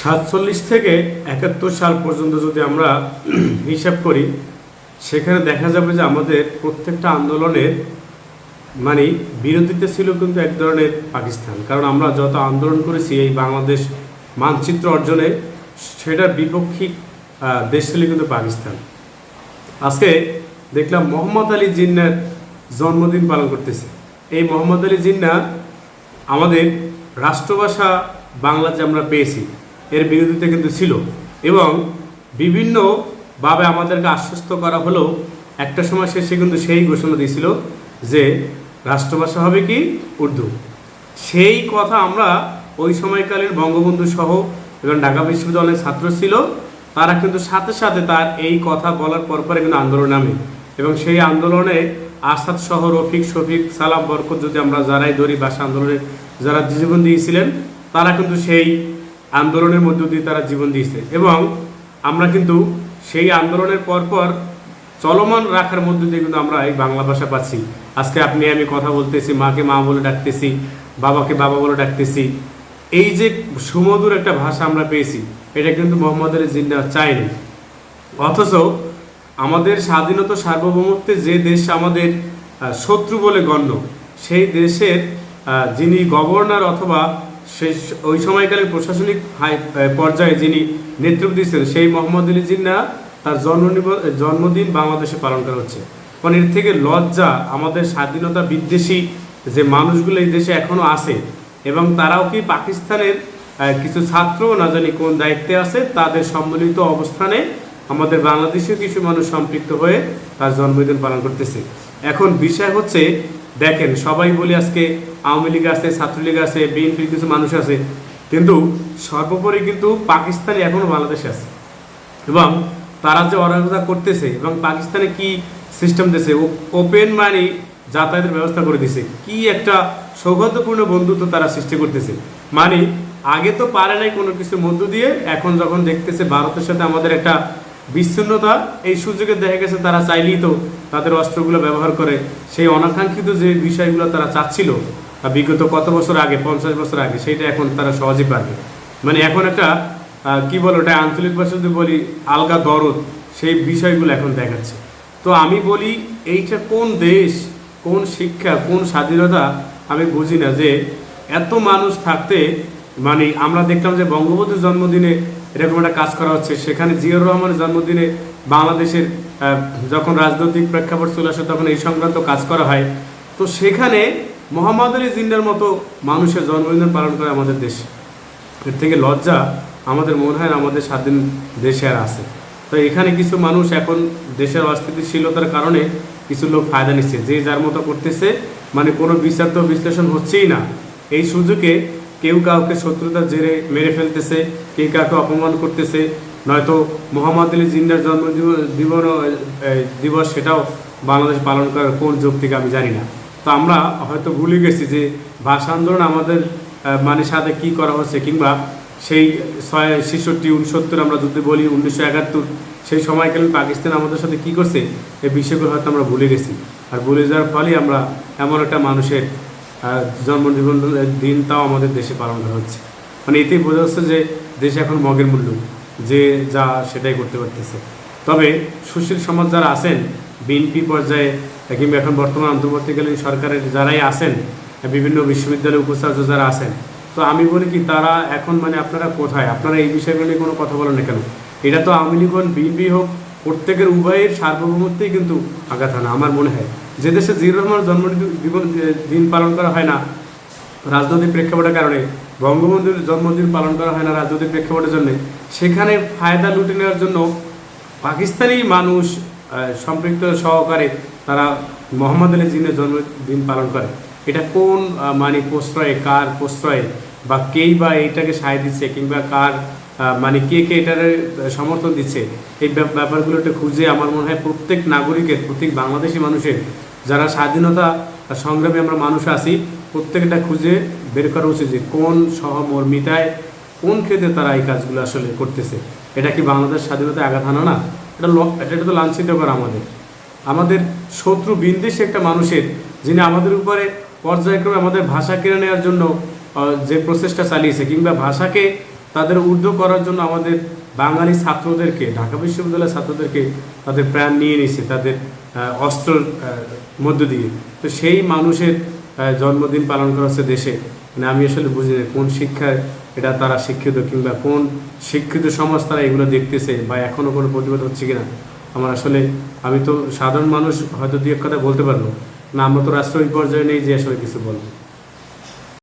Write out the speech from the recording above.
সাতচল্লিশ থেকে একাত্তর সাল পর্যন্ত যদি আমরা হিসাব করি, সেখানে দেখা যাবে যে আমাদের প্রত্যেকটা আন্দোলনের মানে বিরোধিতা ছিল কিন্তু এক ধরনের পাকিস্তান। কারণ আমরা যত আন্দোলন করেছি এই বাংলাদেশ মানচিত্র অর্জনে, সেটার বিপক্ষিক দেশ ছিল কিন্তু পাকিস্তান। আজকে দেখলাম মোহাম্মদ আলী জিন্নার জন্মদিন পালন করতেছে। এই মোহাম্মদ আলী জিন্না আমাদের রাষ্ট্রভাষা বাংলা যে আমরা পেয়েছি এর বিরোধিতা কিন্তু ছিল। এবং বিভিন্নভাবে আমাদেরকে আশ্বস্ত করা হলো একটা সময় শেষে কিন্তু সেই ঘোষণা দিয়েছিল যে রাষ্ট্রভাষা হবে কি? উর্দু। সেই কথা আমরা ওই সময়কালীন বঙ্গবন্ধু সহ এবং ঢাকা বিশ্ববিদ্যালয়ের ছাত্র ছিল, তারা কিন্তু সাথে সাথে তার এই কথা বলার পর পরে কিন্তু আন্দোলন নামে। এবং সেই আন্দোলনে আসাদ সহ রফিক, শফিক, সালাম, বরকত যদি আমরা যারাই ধরি ভাষা আন্দোলনে যারা জীবন দিয়েছিলেন, তারা কিন্তু সেই আন্দোলনের মধ্য দিয়ে তারা জীবন দিয়েছে। এবং আমরা কিন্তু সেই আন্দোলনের পরপর চলমান রাখার মধ্যে দিয়ে কিন্তু আমরা এই বাংলা ভাষা পাচ্ছি। আজকে আপনি, আমি কথা বলতেছি, মাকে মা বলে ডাকতেছি, বাবাকে বাবা বলে ডাকতেছি। এই যে সুমধুর একটা ভাষা আমরা পেয়েছি, এটা কিন্তু মোহাম্মদ আলী জিন্না চায়নি। অথচ আমাদের স্বাধীনতা সার্বভৌমত্বে যে দেশ আমাদের শত্রু বলে গণ্য, সেই দেশের যিনি গভর্নর অথবা সেই ওই সময়কালীন প্রশাসনিক পর্যায়ে যিনি নেতৃত্ব দিচ্ছেন সেই মোহাম্মদ আলী জিন্না তার জন্ম জন্মদিন বাংলাদেশে পালন করা হচ্ছে। কারণ এর থেকে লজ্জা আমাদের স্বাধীনতা বিদ্বেষী যে মানুষগুলো এই দেশে এখনও আছে এবং তারাও কি পাকিস্তানের কিছু ছাত্র না জানি কোন দায়িত্বে আছে, তাদের সম্মিলিত অবস্থানে আমাদের বাংলাদেশের কিছু মানুষ সম্পৃক্ত হয়ে তার জন্মদিন পালন করতেছে। এখন বিষয় হচ্ছে দেখেন, সবাই বলি আজকে আওয়ামী লীগ আছে, ছাত্রলীগ আছে, বিএনপির কিছু মানুষ আছে, কিন্তু সর্বোপরি কিন্তু পাকিস্তানি এখনও বাংলাদেশে আছে। এবং তারা যে অরাজকতা করতেছে এবং পাকিস্তানে কি সিস্টেম দিয়েছে ওপেন মানি যাতায়াতের ব্যবস্থা করে দিছে, কি একটা সৌহার্দ্যপূর্ণ বন্ধুত্ব তারা সৃষ্টি করতেছে। মানে আগে তো পারে নাই কোনো কিছুর মধ্য দিয়ে, এখন যখন দেখতেছে ভারতের সাথে আমাদের একটা বিচ্ছিন্নতা, এই সুযোগে দেখা গেছে তারা চাইলেই তো তাদের অস্ত্রগুলো ব্যবহার করে সেই অনাকাঙ্ক্ষিত যে বিষয়গুলো তারা চাচ্ছিল বা বিগত কত বছর আগে, পঞ্চাশ বছর আগে সেটা এখন তারা সহজেই পারবে। মানে এখন একটা কি বলো ওটা আঞ্চলিক ভাষা যদি বলি, আলগা দরদ, সেই বিষয়গুলো এখন দেখাচ্ছে। তো আমি বলি, এইটা কোন দেশ, কোন শিক্ষা, কোন স্বাধীনতা, আমি বুঝি না যে এত মানুষ থাকতে মানে আমরা দেখলাম যে বঙ্গবন্ধুর জন্মদিনে এরকম একটা কাজ করা হচ্ছে। সেখানে জিয়াউর রহমানের জন্মদিনে বাংলাদেশের যখন রাজনৈতিক প্রেক্ষাপট চলে আসে, তখন এই সংক্রান্ত কাজ করা হয়। তো সেখানে মোহাম্মদ আলী জিন্নার মতো মানুষের জন্মদিন পালন করে আমাদের দেশে। এর থেকে লজ্জা আমাদের মনে হয় আমাদের স্বাধীন দেশে আর আছে। তো এখানে কিছু মানুষ এখন দেশের অস্থিতিশীলতার কারণে কিছু লোক ফায়দা নিচ্ছে। যে যার মতো করতেছে মানে কোনো বিচার তো বিশ্লেষণ হচ্ছেই না। এই সুযোগে কেউ কাউকে শত্রুতার জেরে মেরে ফেলতেছে, কেউ কাউকে অপমান করতেছে নয়তো মোহাম্মদ আলী জিন্নার জন্ম দিবস দিবস সেটাও বাংলাদেশ পালন করার কোন যুগ থেকে আমি জানি না। তো আমরা হয়তো ভুলে গেছি যে ভাষা আন্দোলন আমাদের মানে সাথে কি করা হচ্ছে কিংবা সেই ছয়, ছেষট্টি উনসত্তর আমরা যদি বলি উনিশশো একাত্তর, সেই সময়কালীন পাকিস্তান আমাদের সাথে কি করছে এই বিষয়গুলো হয়তো আমরা ভুলে গেছি। আর ভুলে যাওয়ার ফলে আমরা এমন একটা মানুষের জন্মদিন দিনটাও আমাদের দেশে পালন করা হচ্ছে। মানে এতেই বোঝা যাচ্ছে যে দেশে এখন মগের মূল্য। যে যা সেটাই করতে পারতেছে। তবে সুশীল সমাজ যারা আছেন, বিএনপি পর্যায়ে কিংবা এখন বর্তমান অন্তর্বর্তীকালীন সরকারের যারাই আছেন, বিভিন্ন বিশ্ববিদ্যালয়ে উপাচার্য যারা আছেন, তো আমি বলি কি, তারা এখন মানে আপনারা কোথায়? আপনারা এই বিষয়গুলো নিয়ে কোনো কথা বলেন না কেন? এটা তো আওয়ামী লীগ হোক, বিএনপি হোক, প্রত্যেকের উভয়ের সার্বভৌমত্বেই কিন্তু আঘাত হানা, আমার মনে হয়। যে দেশে জির রহমানের জন্মদিন, দিন পালন করা হয় না, রাজনৈতিক প্রেক্ষাপটের কারণে বঙ্গবন্ধুর জন্মদিন পালন করা হয় না রাজনৈতিক প্রেক্ষাপটের জন্য। সেখানে ফায়দা লুটে নেওয়ার জন্য পাকিস্তানি মানুষ সম্পৃক্ত সহকারে তারা মোহাম্মদ আলী জিনের জন্মদিন পালন করে। এটা কোন মানে প্রশ্রয়ে, কার প্রশ্রয়ে বা কেই বা এইটাকে সায় দিচ্ছে কিংবা কার মানে কে কে এটার সমর্থন দিচ্ছে? এই ব্যাপ- ব্যাপারগুলোটা খুঁজে আমার মনে হয় প্রত্যেক নাগরিকের, প্রত্যেক বাংলাদেশি মানুষের, যারা স্বাধীনতা সংগ্রামে আমরা মানুষ আছি প্রত্যেকটা খুঁজে বের করা উচিত যে কোন সহমর্মিতায় কোন ক্ষেত্রে তারা এই কাজগুলো আসলে করতেছে। এটা কি বাংলাদেশ স্বাধীনতা আঘাত হানা না? এটা এটা তো লাঞ্ছিত করা আমাদের। আমাদের শত্রু বিন্দেশে একটা মানুষের যিনি আমাদের উপরে পর্যায়ক্রমে আমাদের ভাষা কেড়ে নেওয়ার জন্য যে প্রচেষ্টা চালিয়েছে কিংবা ভাষাকে তাদের ঊর্ধ্ব করার জন্য আমাদের বাঙালি ছাত্রদেরকে ঢাকা বিশ্ববিদ্যালয়ের ছাত্রদেরকে তাদের প্রাণ নিয়ে নিছে তাদের আহ, মধ্য দিয়ে। তো সেই মানুষের জন্মদিন পালন করা হচ্ছে দেশে। মানে আমি আসলে বুঝি না কোন শিক্ষায় এটা তারা শিক্ষিত কিংবা কোন শিক্ষিত সমাজ তারা এগুলো দেখতেছে বা এখনও কোনো প্রতিবাদ হচ্ছে কিনা। আমার আসলে, আমি তো সাধারণ মানুষ হয়তো দু এক কথা বলতে পারব। না, আমরা তো রাষ্ট্রীয় পর্যায়ে নেই যে আসলে কিছু বলব।